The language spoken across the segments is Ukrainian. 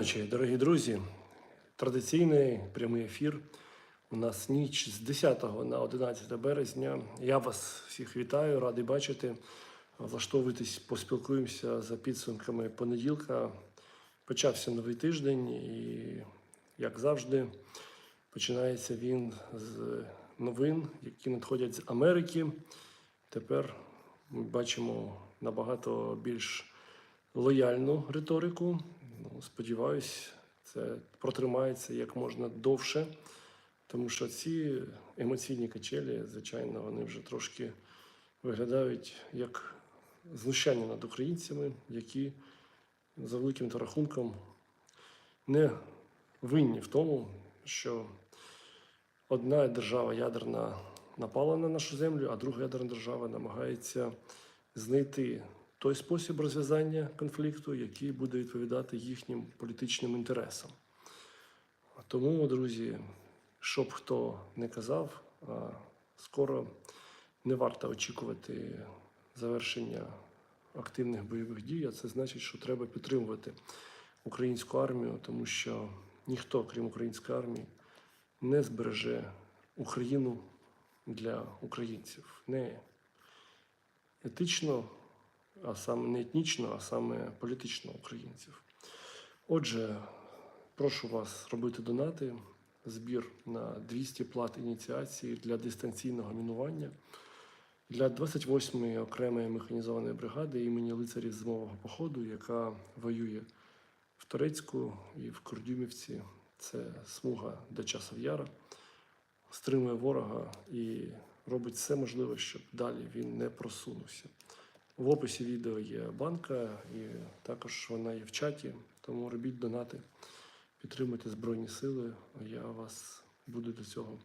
Ночі, Дорогі друзі, традиційний прямий ефір. У нас ніч з 10 на 11 березня. Я вас всіх вітаю, радий бачити. Влаштовуйтесь, поспілкуємося за підсумками понеділка. Почався новий тиждень, і, як завжди, починається він з новин, які надходять з Америки. Тепер ми бачимо набагато більш лояльну риторику. Ну, сподіваюсь, це протримається як можна довше, тому що ці емоційні качелі, звичайно, вони вже трошки виглядають як знущання над українцями, які за великим рахунком не винні в тому, що одна держава ядерна напала на нашу землю, а друга ядерна держава намагається знайти той спосіб розв'язання конфлікту, який буде відповідати їхнім політичним інтересам. Тому, друзі, щоб хто не казав, скоро не варто очікувати завершення активних бойових дій, а це значить, що треба підтримувати українську армію, тому що ніхто, крім української армії, не збереже Україну для українців. Не етично, а саме не етнічно, а саме політично українців. Отже, прошу вас робити донати, збір на 200 плат ініціації для дистанційного мінування для 28-ї окремої механізованої бригади імені лицарів зимового походу, яка воює в Турецьку і в Курдюмівці. Це смуга до часов яра, стримує ворога і робить все можливе, щоб далі він не просунувся. В описі відео є банка, і також вона є в чаті. Тому робіть донати, підтримуйте Збройні Сили. Я вас буду до цього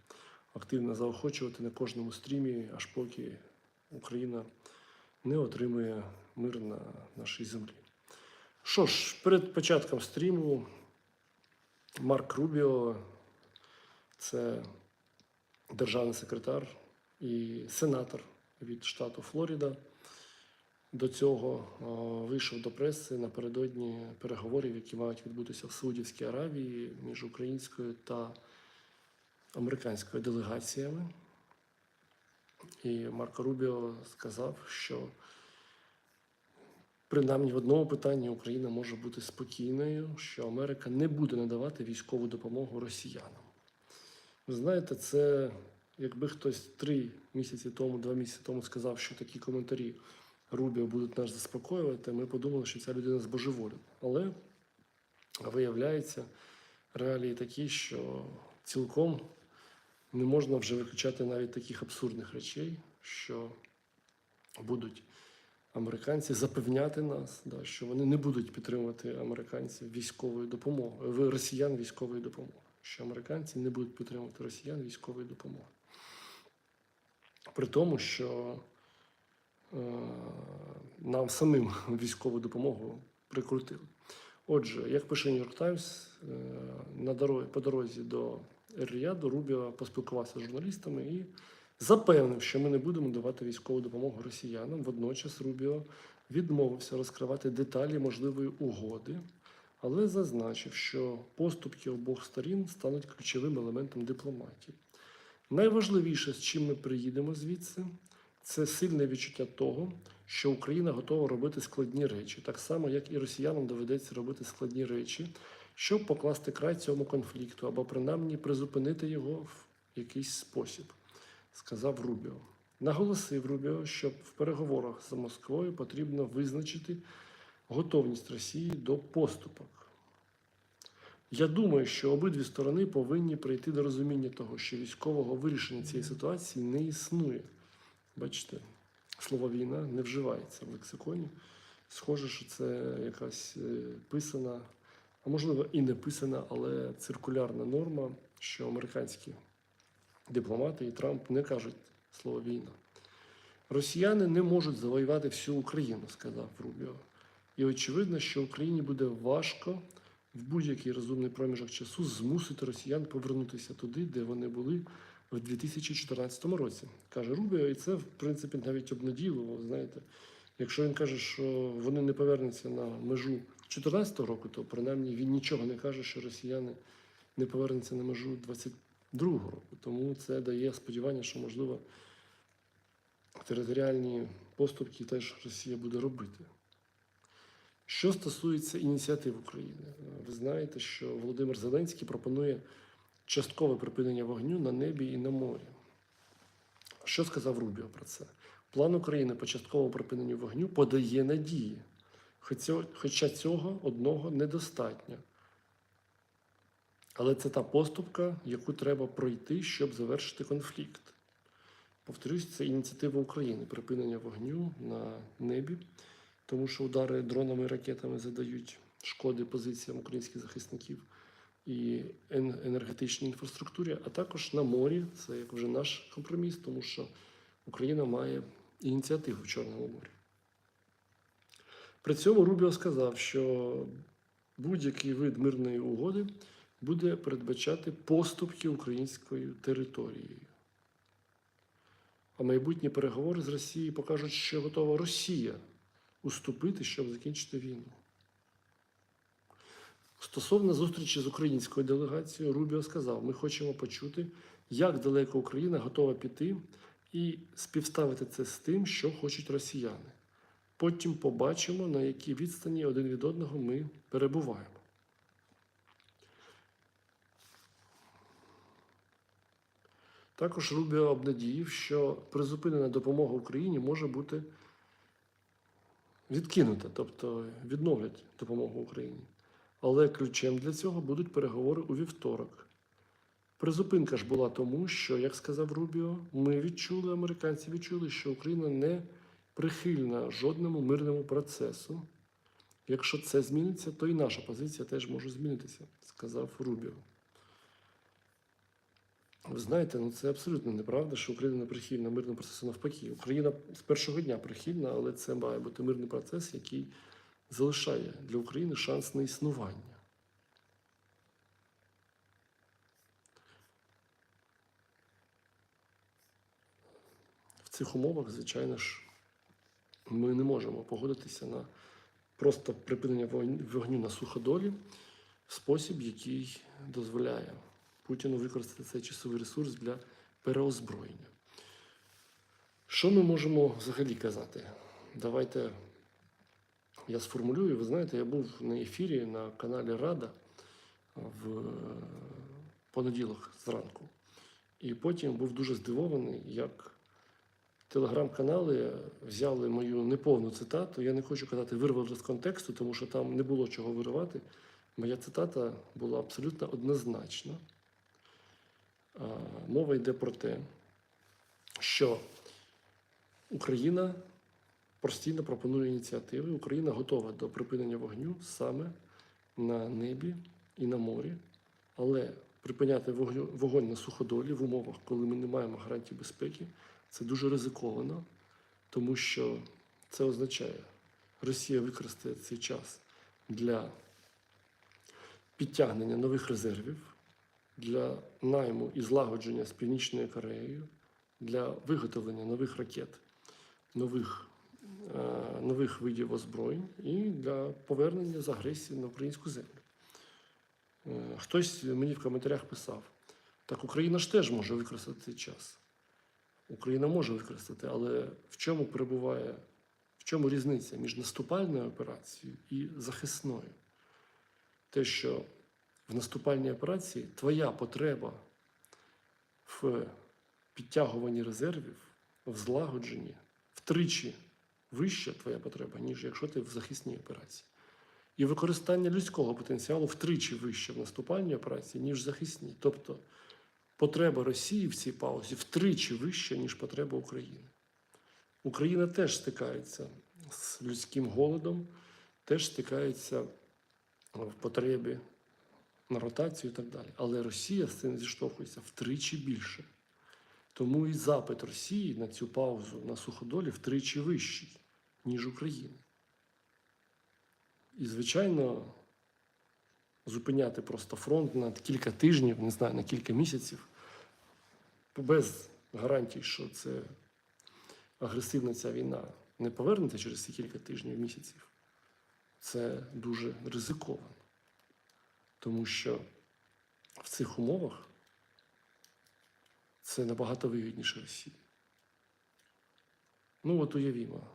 активно заохочувати на кожному стрімі, аж поки Україна не отримує мир на нашій землі. Що ж, перед початком стріму Марк Рубіо, це державний секретар і сенатор від штату Флорида. До цього вийшов до преси напередодні переговорів, які мають відбутися в Саудівській Аравії між українською та американською делегаціями. І Марко Рубіо сказав, що принаймні в одному питанні Україна може бути спокійною, що Америка не буде надавати військову допомогу росіянам. Ви знаєте, це якби хтось три місяці тому, два місяці тому сказав, що такі коментарі Рубіо будуть нас заспокоювати, ми подумали, що ця людина збожеволіла. Але виявляється, реалії такі, що цілком не можна вже виключати навіть таких абсурдних речей, що будуть американці запевняти нас, да, що вони не будуть підтримувати американців військовою допомогою, в- росіян військовою допомогою, що американці не будуть підтримувати росіян військовою допомогою. При тому, що нам самим військову допомогу прикрутили. Отже, як пише Нью-Йорк Таймс, е, на дорозі, по дорозі до Ер-Ріаду Рубіо поспілкувався з журналістами і запевнив, що ми не будемо давати військову допомогу росіянам. Водночас Рубіо відмовився розкривати деталі можливої угоди, але зазначив, що поступки обох сторін стануть ключовим елементом дипломатії. Найважливіше, з чим ми приїдемо звідси, це сильне відчуття того, що Україна готова робити складні речі, так само, як і росіянам доведеться робити складні речі, щоб покласти край цьому конфлікту або принаймні призупинити його в якийсь спосіб, сказав Рубіо. Наголосив Рубіо, що в переговорах з Москвою потрібно визначити готовність Росії до поступок. Я думаю, що обидві сторони повинні прийти до розуміння того, що військового вирішення цієї ситуації не існує. Бачите, слово війна не вживається в лексиконі. Схоже, що це якась е, писана, а можливо і не писана, але циркулярна норма, що американські дипломати і Трамп не кажуть слово війна. Росіяни не можуть завоювати всю Україну, сказав Рубіо. І очевидно, що Україні буде важко в будь-який розумний проміжок часу змусити росіян повернутися туди, де вони були в 2014 році, каже Рубіо, і це в принципі навіть обнадійливо. Знаєте, якщо він каже, що вони не повернуться на межу 2014 року, то принаймні він нічого не каже, що росіяни не повернуться на межу 22-го року. Тому це дає сподівання, що можливо територіальні поступки теж Росія буде робити. Що стосується ініціатив України, ви знаєте, що Володимир Зеленський пропонує часткове припинення вогню на небі і на морі. Що сказав Рубіо про це? План України по частковому припиненню вогню подає надії, хоча- цього одного недостатньо. Але це та поступка, яку треба пройти, щоб завершити конфлікт. Повторюсь, це ініціатива України припинення вогню на небі, тому що удари дронами і ракетами задають шкоди позиціям українських захисників і енергетичній інфраструктурі, а також на морі. Це як вже наш компроміс, тому що Україна має ініціативу в Чорному морі. При цьому Рубіо сказав, що будь-який вид мирної угоди буде передбачати поступки українською територією. А майбутні переговори з Росією покажуть, що готова Росія уступити, щоб закінчити війну. Стосовно зустрічі з українською делегацією, Рубіо сказав: ми хочемо почути, як далеко Україна готова піти, і співставити це з тим, що хочуть росіяни. Потім побачимо, на якій відстані один від одного ми перебуваємо. Також Рубіо обнадіїв, що призупинена допомога Україні може бути відкинута, тобто відновлять допомогу Україні. Але ключем для цього будуть переговори у вівторок. Призупинка ж була тому, що, як сказав Рубіо, ми відчули, американці відчули, що Україна не прихильна жодному мирному процесу. Якщо це зміниться, то і наша позиція теж може змінитися, сказав Рубіо. Ви знаєте, ну це абсолютно неправда, що Україна не прихильна мирному процесу навпаки. Україна з першого дня прихильна, але це має бути мирний процес, який залишає для України шанс на існування. В цих умовах, звичайно ж, ми не можемо погодитися на просто припинення вогню- на суходолі спосіб, який дозволяє Путіну використати цей часовий ресурс для переозброєння. Що ми можемо взагалі казати? Давайте я сформулюю. Ви знаєте, я був на ефірі на каналі Рада в понеділок зранку. І потім був дуже здивований, як телеграм-канали взяли мою неповну цитату. Я не хочу казати вирвали з контексту, тому що там не було чого виривати. Моя цитата була абсолютно однозначна. Мова йде про те, що Україна постійно пропонує ініціативи. Україна готова до припинення вогню саме на небі і на морі, але припиняти вогню, вогонь на суходолі в умовах, коли ми не маємо гарантій безпеки, це дуже ризиковано, тому що це означає, Росія використає цей час для підтягнення нових резервів, для найму і злагодження з Північною Кореєю, для виготовлення нових ракет, нових, нових видів озброєнь і для повернення з агресії на українську землю. Е, Хтось мені в коментарях писав: так Україна ж теж може використати час. Україна може використати, але в чому перебуває, в чому різниця між наступальною операцією і захисною? Те, що в наступальній операції твоя потреба в підтягуванні резервів, в злагодженні втричі вища твоя потреба, ніж якщо ти в захисній операції. І використання людського потенціалу втричі вище в наступальній операції, ніж захисній. Тобто потреба Росії в цій паузі втричі вища, ніж потреба України. Україна теж стикається з людським голодом, теж стикається в потребі на ротацію і так далі. Але Росія з цим зіштовхується втричі більше. Тому і запит Росії на цю паузу на суходолі втричі вищий, ніж України. І, звичайно, зупиняти просто фронт на кілька тижнів, не знаю, на кілька місяців, без гарантій, що це агресивна ця війна не повернеться через ці кілька тижнів, місяців. це дуже ризиковано. Тому що в цих умовах це набагато вигідніше Росії. Ну, от уявімо,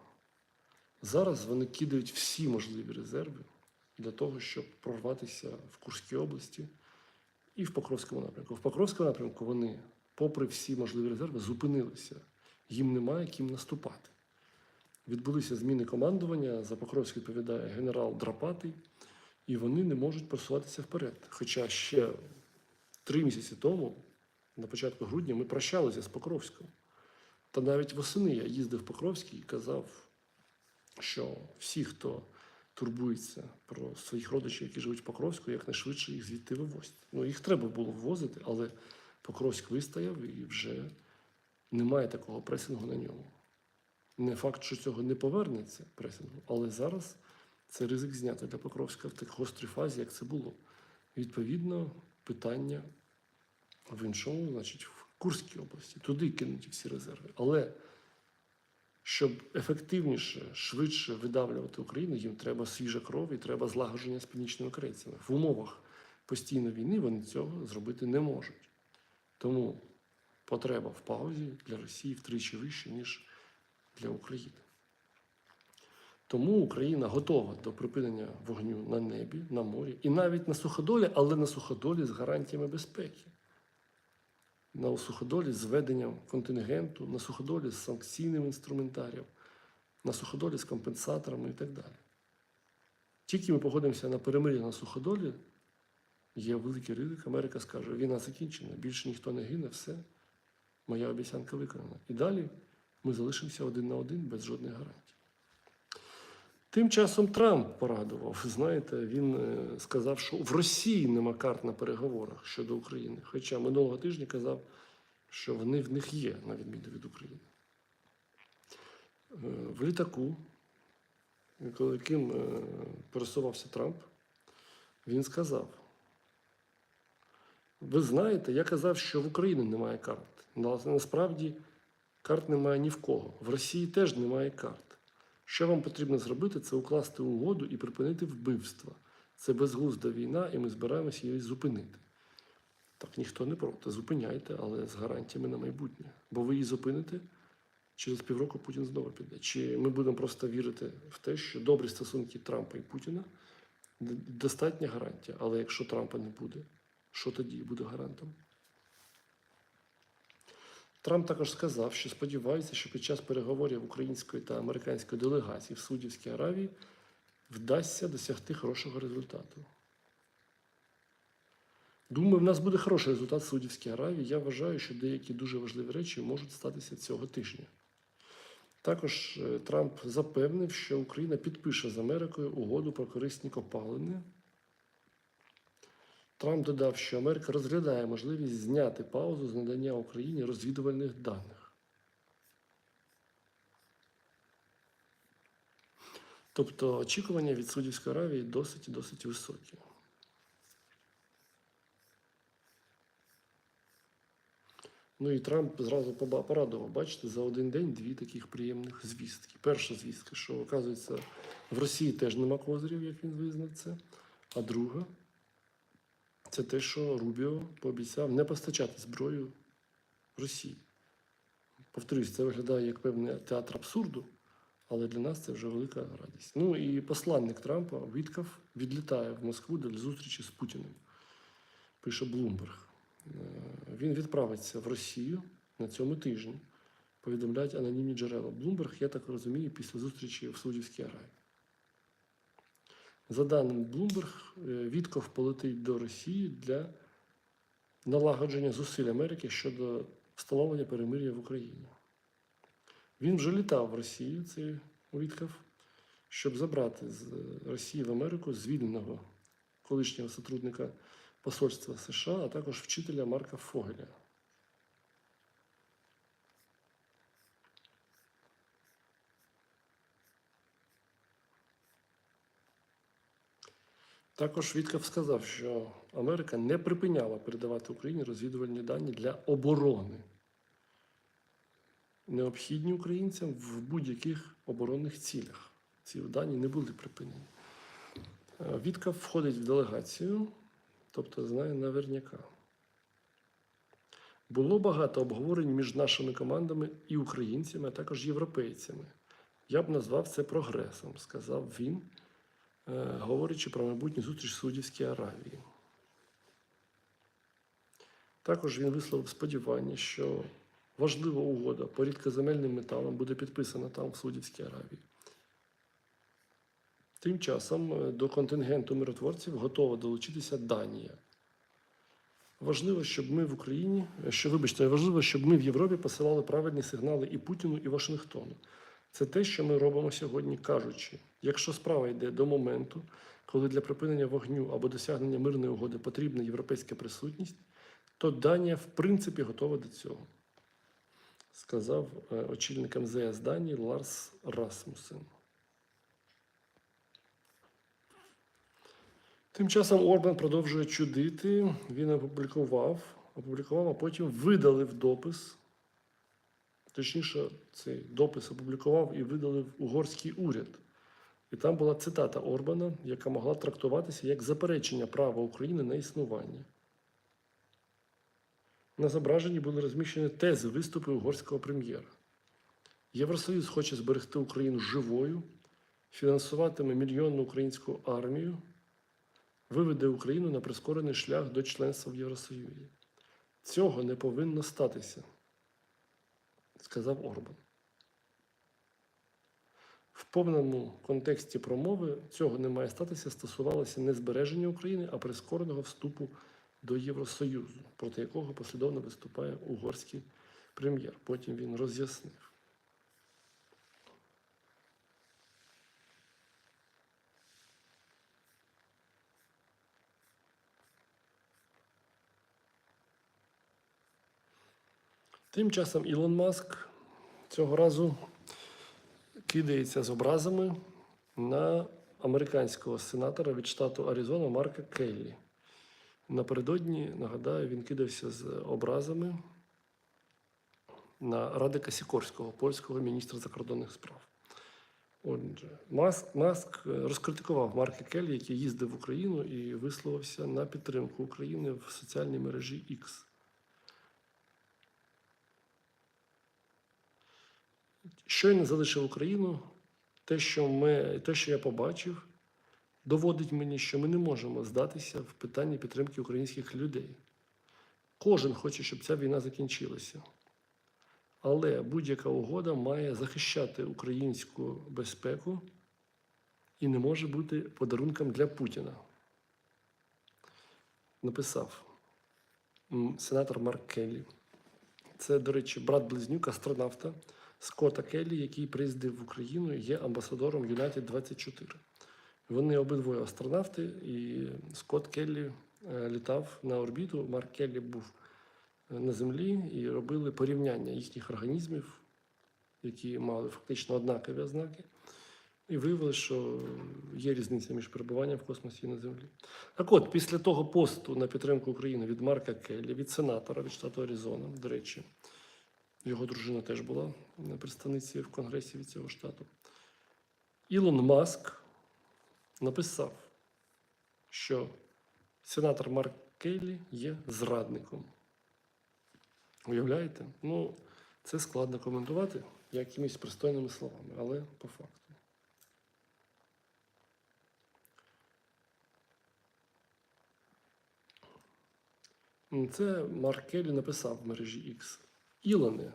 зараз вони кидають всі можливі резерви для того, щоб прорватися в Курській області і в Покровському напрямку. В Покровському напрямку вони, попри всі можливі резерви, зупинилися. Їм немає ким наступати. Відбулися зміни командування. За Покровськ відповідає генерал Драпатий, і вони не можуть просуватися вперед. Хоча ще три місяці тому, на початку грудня, ми прощалися з Покровськом. Та навіть восени я їздив в Покровський і казав, що всі, хто турбується про своїх родичів, які живуть в Покровську, якнайшвидше їх звідти вивозять. Ну, їх треба було ввозити, але Покровськ вистояв і вже немає такого пресингу на ньому. Не факт, що цього не повернеться пресингу, але зараз це ризик зняти для Покровська в такій гострій фазі, як це було. Відповідно, питання в іншому, значить, в Курській області. Туди кинуті всі резерви. Але щоб ефективніше, швидше видавлювати Україну, їм треба свіжа кров і треба злагодження з північними корейцями. В умовах постійної війни вони цього зробити не можуть. Тому потреба в паузі для Росії втричі вища, ніж для України. Тому Україна готова до припинення вогню на небі, на морі і навіть на суходолі, але на суходолі з гарантіями безпеки. На суходолі з веденням контингенту, на суходолі з санкційним інструментарієм, на суходолі з компенсаторами і так далі. Тільки ми погодимося на перемир'я на суходолі, є великий ризик, Америка скаже, війна закінчена, більше ніхто не гине, все, моя обіцянка виконана. І далі ми залишимося один на один без жодних гарантій. Тим часом Трамп порадував. Знаєте, він е, сказав, що в Росії нема карт на переговорах щодо України. Хоча минулого тижня казав, що вони в них є, на відміну від України. Е, В літаку, яким е, пересувався Трамп, він сказав: ви знаєте, я казав, що в Україні немає карт. Насправді карт немає ні в кого. В Росії теж немає карт. Що вам потрібно зробити, це укласти угоду і припинити вбивства. Це безглузда війна, і ми збираємося її зупинити. Так ніхто не проти. Зупиняйте, але з гарантіями на майбутнє. Бо ви її зупините, через півроку Путін знову піде. Чи ми будемо просто вірити в те, що добрі стосунки Трампа і Путіна достатня гарантія. Але якщо Трампа не буде, що тоді буде гарантом? Трамп також сказав, що сподівається, що під час переговорів української та американської делегацій в Саудівській Аравії вдасться досягти хорошого результату. Думаю, в нас буде хороший результат в Саудівській Аравії. Я вважаю, що деякі дуже важливі речі можуть статися цього тижня. Також е, Трамп запевнив, що Україна підпише з Америкою угоду про корисні копалини. Трамп додав, що Америка розглядає можливість зняти паузу з надання Україні розвідувальних даних. Тобто очікування від Саудівської Аравії досить і досить високі. Ну і Трамп зразу порадував, бачите, за один день дві таких приємних звістки. Перша звістка, що, оказується, в Росії теж нема козирів, як він визнав це. А друга це те, що Рубіо пообіцяв не постачати зброю Росії. Повторюсь, це виглядає як певний театр абсурду, але для нас це вже велика радість. Ну і посланник Трампа Віткав відлітає в Москву для зустрічі з Путіним. Пише Блумберг. Е, Він відправиться в Росію на цьому тижні. Повідомляють анонімні джерела. Блумберг, я так розумію, після зустрічі в Саудівській Аравії. За даним Bloomberg, е, Вітков полетить до Росії для налагодження зусиль Америки щодо встановлення перемир'я в Україні. Він вже літав в Росію, цей Вітков, щоб забрати з Росії в Америку звільненого колишнього сотрудника посольства США, а також вчителя Марка Фогеля. Також Вітков сказав, що Америка не припиняла передавати Україні розвідувальні дані для оборони, необхідні українцям в будь-яких оборонних цілях. Ці дані не були припинені. Е, входить в делегацію, тобто знає наверняка. Було багато обговорень між нашими командами і українцями, а також європейцями. Я б назвав це прогресом, сказав він, говорячи про майбутню зустріч в Саудівській Аравії. Також він висловив сподівання, що важлива угода по рідкоземельним металам буде підписана там, в Саудівській Аравії. Тим часом е, до контингенту миротворців готова долучитися Данія. Важливо, щоб ми в Україні, е, що вибачте, важливо, щоб ми в Європі посилали правильні сигнали і Путіну, і Вашингтону. Це те, що ми робимо сьогодні, кажучи, якщо справа йде до моменту, коли для припинення вогню або досягнення мирної угоди потрібна європейська присутність, то Данія в принципі готова до цього, сказав е, очільник МЗС Данії Ларс Расмусен. Тим часом Орбан продовжує чудити. Він опублікував, опублікував, а потім видалив допис. Точніше, цей допис опублікував і видалив угорський уряд. І там була цитата Орбана, яка могла трактуватися як заперечення права України на існування. На зображенні були розміщені тези виступи угорського прем'єра. Євросоюз хоче зберегти Україну живою, фінансуватиме мільйонну українську армію, виведе Україну на прискорений шлях до членства в Євросоюзі. Цього не повинно статися, сказав Орбан. В повному контексті промови цього не має статися стосувалося не збереження України, а прискореного вступу до Євросоюзу, проти якого послідовно виступає угорський прем'єр. Потім він роз'яснив. Тим часом Ілон Маск цього разу кидається з образами на американського сенатора від штату Аризона Марка Келлі. Напередодні, нагадаю, він кидався з образами на Радика Сікорського, польського міністра закордонних справ. Отже, Маск, Маск розкритикував Марка Келлі, який їздив в Україну і висловився на підтримку України в соціальній мережі X. Щойно залишив Україну, те, що ми, те, що я побачив, доводить мені, що ми не можемо здатися в питанні підтримки українських людей. Кожен хоче, щоб ця війна закінчилася. Але будь-яка угода має захищати українську безпеку і не може бути подарунком для Путіна. Написав сенатор Марк Келлі. Це, до речі, брат-близнюк астронавта Скотта Келлі, який приїздив в Україну є амбасадором United 24. Вони обидвоє астронавти, і Скотт Келлі е, літав на орбіту. Марк Келлі був е, на землі і робили порівняння їхніх організмів, які мали фактично однакові ознаки. І виявили, що є різниця між перебуванням в космосі і на землі. Так от, після того посту на підтримку України від Марка Келлі, від сенатора від штату Аризона, до речі, його дружина теж була представниці в Конгресі від цього штату. Ілон Маск написав, що сенатор Марк Келлі є зрадником. Уявляєте? Ну, це складно коментувати якимись пристойними словами, але по факту. Це Марк Келлі написав в мережі X. Ілоне,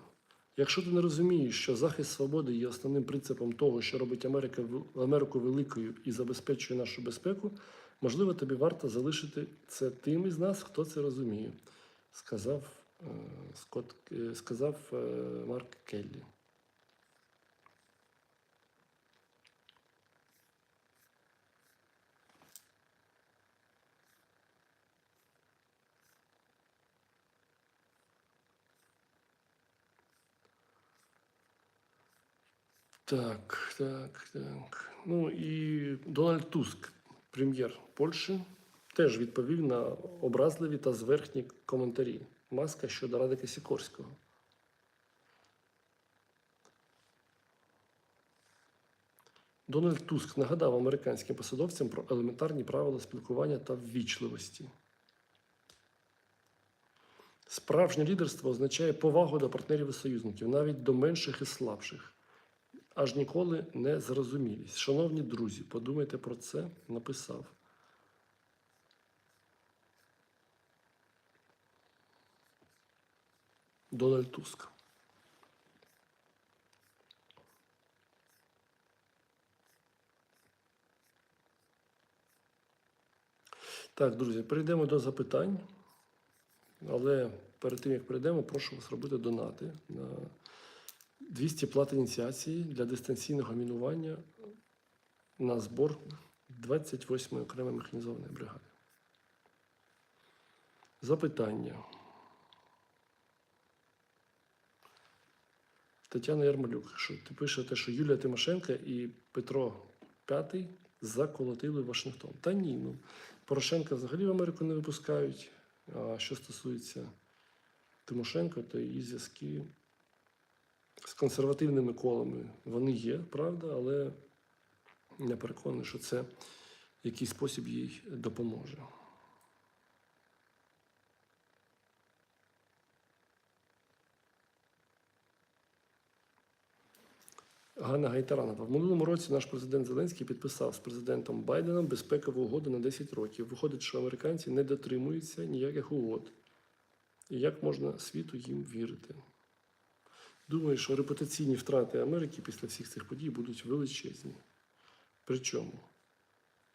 якщо ти не розумієш, що захист свободи є основним принципом того, що робить Америка, Америку великою і забезпечує нашу безпеку, можливо, тобі варто залишити це тим із нас, хто це розуміє, сказав, е, Скотт, е, сказав е, Марк Келлі. Так, так, так. Ну і Дональд Туск, прем'єр Польщі, теж відповів на образливі та зверхні коментарі Маска щодо Радика Сікорського. Дональд Туск нагадав американським посадовцям про елементарні правила спілкування та ввічливості. Справжнє лідерство означає повагу до партнерів і союзників, навіть до менших і слабших. Аж ніколи не зрозумілість. Шановні друзі, подумайте про це, написав. Дональд Туск. Так, друзі, перейдемо до запитань. Але перед тим, як перейдемо, прошу вас робити донати на 200 плат ініціації для дистанційного мінування на збор 28-ї окремої механізованої бригади. Запитання. Тетяна Ярмолюк, що ти пишете, що Юлія Тимошенко і Петро П'ятий заколотили Вашингтон. Та ні, ну Порошенка взагалі в Америку не випускають. А що стосується Тимошенко, то її зв'язки з консервативними колами вони є, правда, але не переконаний, що це в якийсь спосіб їй допоможе. Ганна Гайтаранова. В минулому році наш президент Зеленський підписав з президентом Байденом безпекову угоду на 10 років. Виходить, що американці не дотримуються ніяких угод. І як можна світу їм вірити? Думаю, що репутаційні втрати Америки після всіх цих подій будуть величезні. Причому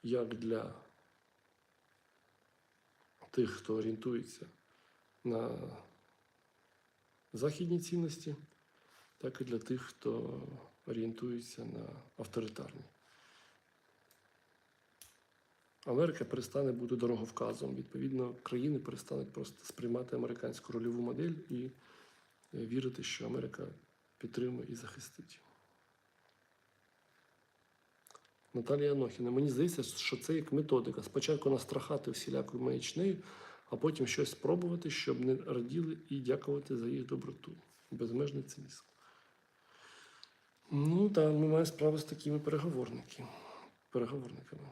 як для тих, хто орієнтується на західні цінності, так і для тих, хто орієнтується на авторитарні. Америка перестане бути дороговказом. Відповідно, країни перестануть просто сприймати американську рольову модель і вірити, що Америка підтримує і захистить. Наталія Анохіна. Мені здається, що це як методика. Спочатку настрахати всілякою маячнею, а потім щось спробувати, щоб не раділи і дякувати за їх доброту. Безмежний цинізм. Ну, так, ми маємо справу з такими переговорниками.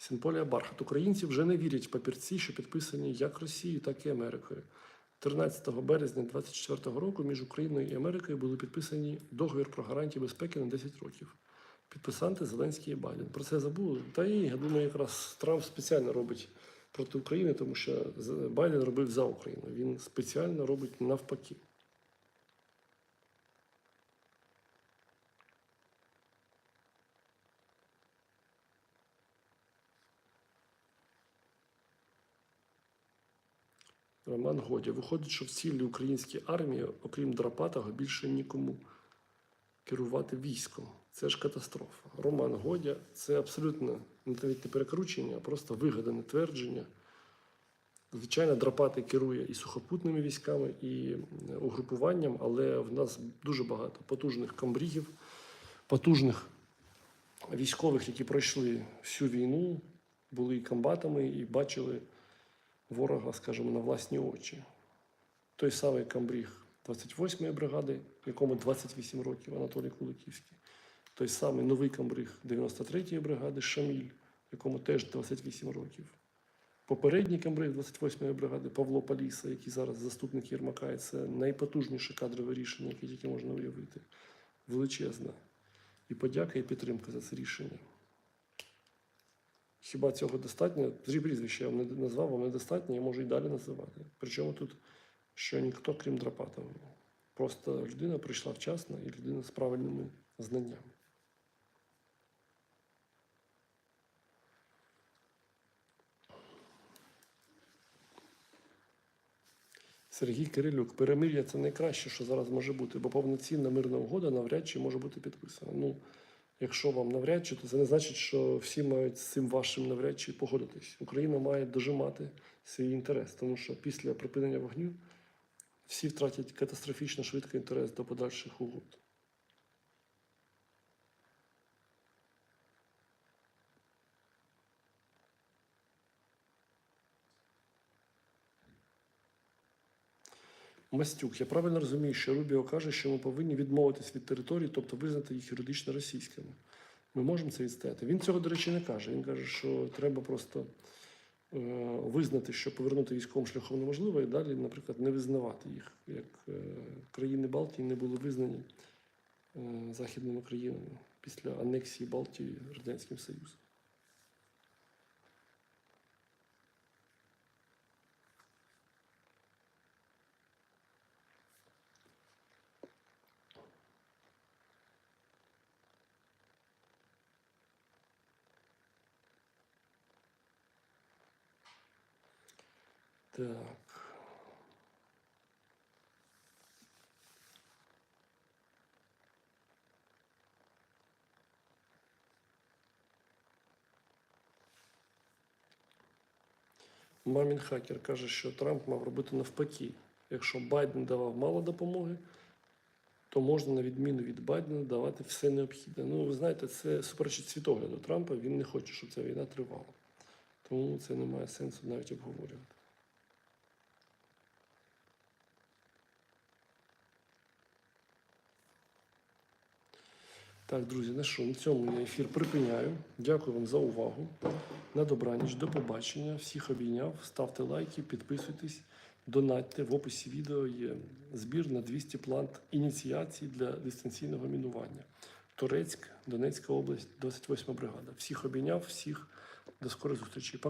Сінполія Бархат. Українці вже не вірять в папірці, що підписані як Росією, так і Америкою. 13 березня 2024 року між Україною і Америкою були підписані договір про гарантії безпеки на 10 років. Підписанти Зеленський і Байден. Про це забули. Та і я думаю, якраз Трамп спеціально робить проти України, тому що Байден робив за Україну. Він спеціально робить навпаки. Роман Виходить, що в цілій українській армії, окрім Драпатого, більше нікому керувати військом. Це ж катастрофа. Роман Годя це абсолютно навіть не перекручення, а просто вигадане твердження. Звичайно, Драпатий керує і сухопутними військами, і угрупуванням, але в нас дуже багато потужних комбрігів, потужних військових, які пройшли всю війну, були і комбатами, і бачили ворога, скажімо, на власні очі. Той самий камбріг 28-ї бригади, якому 28 років Анатолій Куликівський, той самий новий камбриг 93-ї бригади Шаміль, якому теж 28 років. Попередній камбриг 28-ї бригади Павло Паліса, який зараз заступник Єрмака, і це найпотужніше кадрове рішення, яке тільки можна уявити. Величезна. І подяка, і підтримка за це рішення. Хіба цього достатньо? Три прізвища я вам не назвав, вам недостатньо, я можу і далі називати. Причому тут, що ніхто, крім Драпатова. Просто людина прийшла вчасно і людина з правильними знаннями. Сергій Кирилюк, перемир'я це найкраще, що зараз може бути, бо повноцінна мирна угода навряд чи може бути підписана. Ну, Якщо вам навряд чи, то це не значить, що всі мають з цим вашим навряд чи погодитись. Україна має дожимати свій інтерес, тому що після припинення вогню всі втратять катастрофічно швидко інтерес до подальших угод. Мастюк, я правильно розумію, що Рубіо каже, що ми повинні відмовитись від території, тобто визнати їх юридично російськими. Ми можемо це відстояти. Він цього, до речі, не каже. Він каже, що треба просто е, визнати, що повернути військовим шляхом неможливо, і далі, наприклад, не визнавати їх, як е, країни Балтії не були визнані е, західними країнами після анексії Балтії Радянським Союзом. Так. Мамін хакер каже, що Трамп мав робити навпаки. Якщо Байден давав мало допомоги, то можна, на відміну від Байдена, давати все необхідне. Ну, ви знаєте, це суперечить світогляду Трампа. Він не хоче, щоб ця війна тривала. Тому це не має сенсу навіть обговорювати. Так, друзі, на що? На цьому я ефір припиняю. Дякую вам за увагу. На добраніч, до побачення. Всіх обійняв. Ставте лайки, підписуйтесь, донатьте. В описі відео є збір на 200 плант ініціацій для дистанційного мінування. Турецьк, Донецька область, 28 бригада. Всіх обійняв, всіх до скорої зустрічі. Пока.